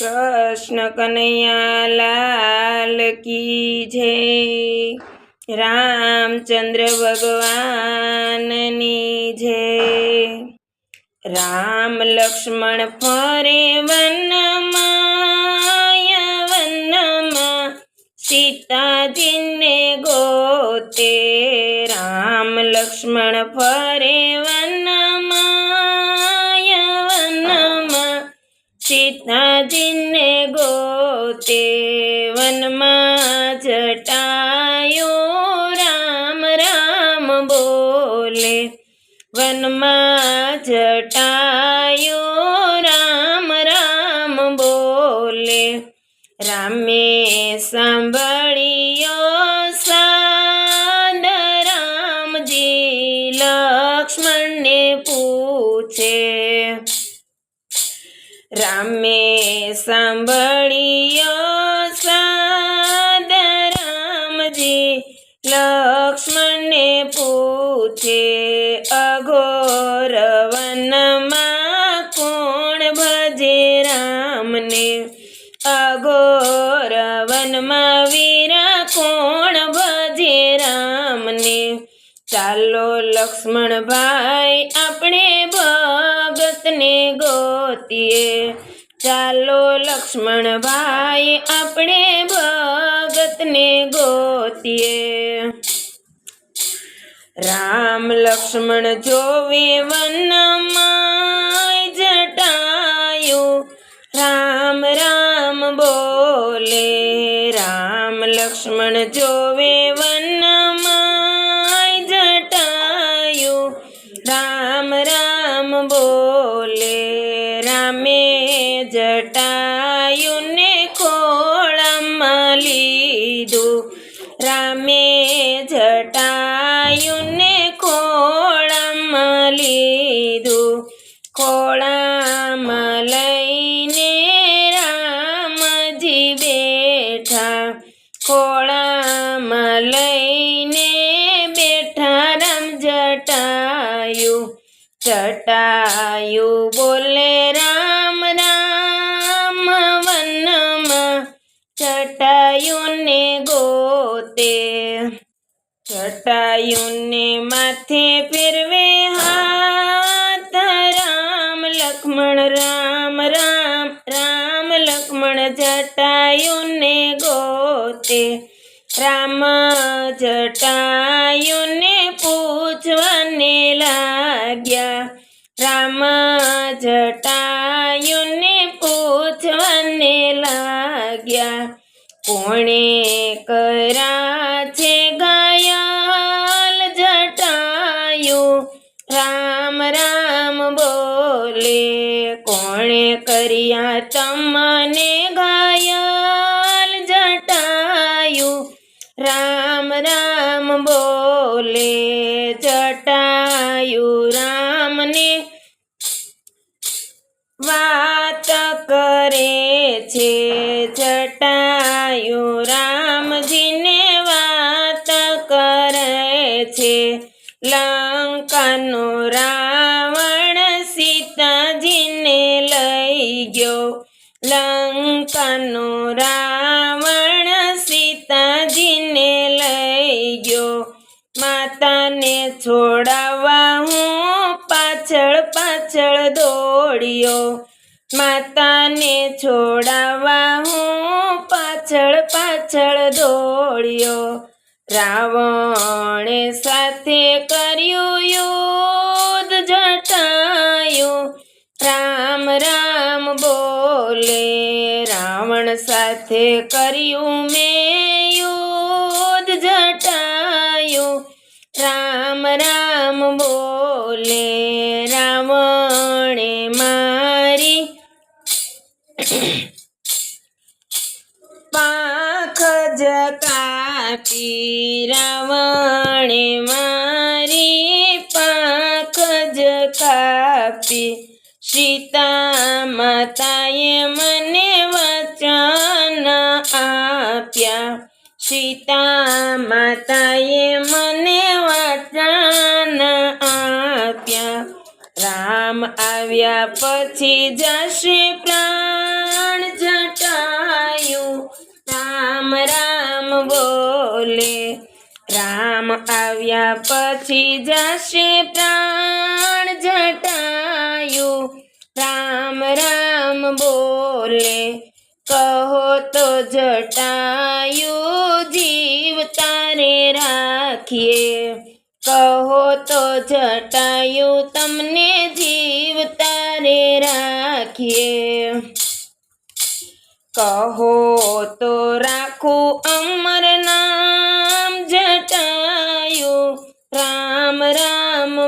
કૃષ્ણ કનૈયા લાલ કી જય. રામચંદ્ર ભગવાનની જય. રામ લક્ષ્મણ ફરે વનમાં વનમાં. સીતાજીને ગોતે. રામ લક્ષ્મણ ફરે વનમાં સીતાજીને ગોતે વનમાં જટાયો રામ રામ બોલે. વનમાં જટાયો રામ રામ બોલે. રામે સાંભળ્યો સાદ રામજી લક્ષ્મણને પૂછે. રામે સાંભળ્યો સાદ રામજી. લક્ષ્મણને પૂછે અઘોર વનમાં કોણ ભજે રામને? અઘોર વનમાં ચાલો લક્ષ્મણભાઈ, આપણે ભગતને ગોતીએ. ચાલો લક્ષ્મણભાઈ, આપણે ભગતને ગોતીએ. રામ લક્ષ્મણ જોવે વનમાં જટાયું. રામ રામ બોલે. રામ લક્ષ્મણ જોવે વનમાં રામે જટાયું ને ખોળામાં લીધું. ખોળામાં લઈને રામજી બેઠા. ખોળામાં લઈને બેઠા રામ જટાયું. જટાયું બોલે જટાયુંને ગોતે. ચટાયુને માથે ફેરવે હાથ. રામ લક્ષ્મણ, રામ રામ રામ લક્ષ્મણ જટાયુને ગોતે. રામ જટાયુને પૂછવાને લાગ્યા. રામ જટાયુંને કોણે કરા છે ઘાયલ જટાયું? રામ રામ બોલે, કોણે કર્યા તમને ઘાયલ જટાયું? રામ રામ બોલે, જટાયું, રામને વાત કરે છે જટાયું રામજીને વાત કરે છે. લંકાનો રાવણ સીતાજીને લઈ ગયો. લંકાનો રાવણ સીતાજીને લઈ ગયો. માતાને છોડાવવા હું પાછળ પાછળ દોડ્યો. માતાને છોડાવવા હું પાછળ પાછળ દોડ્યો. રાવણે સાથે કર્યું યુદ્ધ જટાયું. રામ રામ બોલે, રાવણ સાથે કર્યું મેં યુદ્ધ જટાયું. રામ રામ બોલે કાપી રાવણે મારી પાંખ જ કાપી. સીતા માતાએ મને વચન આપ્યા. સીતા માતાએ મને વચન આપ્યા. રામ આવ્યા પછી જશે પ્રાણ બોલે, રામ આવ્યા પછી જશે પ્રાણ જટાયું. રામ રામ બોલે, કહો તો જટાયું જીવ તારે રાખીએ. કહો તો જટાયું તમને જીવ તારે રાખીએ. કહો તો રાખું અમર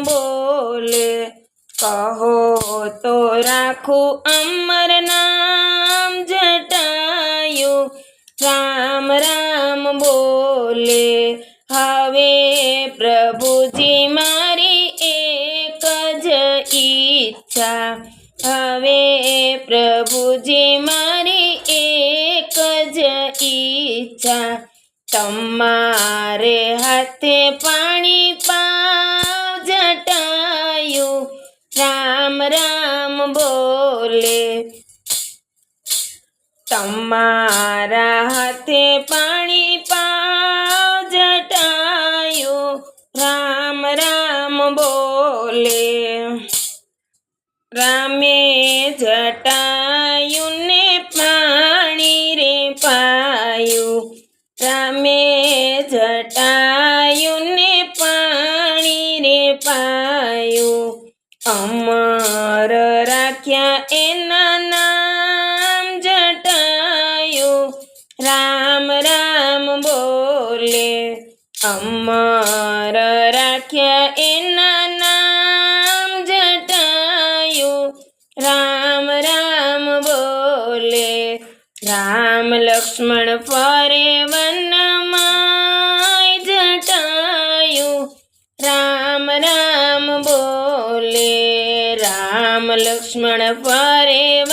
બોલે, કહો તો રાખું અમર નામ જટાયું. રામ રામ બોલે, હવે પ્રભુજી મારી એક જ ઈચ્છા. હવે પ્રભુજી મારી એક જ ઈચ્છા. તમારે હાથે પાણી પાવ બોલે, તમારા હાથે પાણી પાવ જટાયું. રામ રામ બોલે, રામે જટાયુને પાણી રે પાયું. રામે જટાયુને પાણી રે પાયું. અમર magia en રામ લક્ષ્મણ ફરે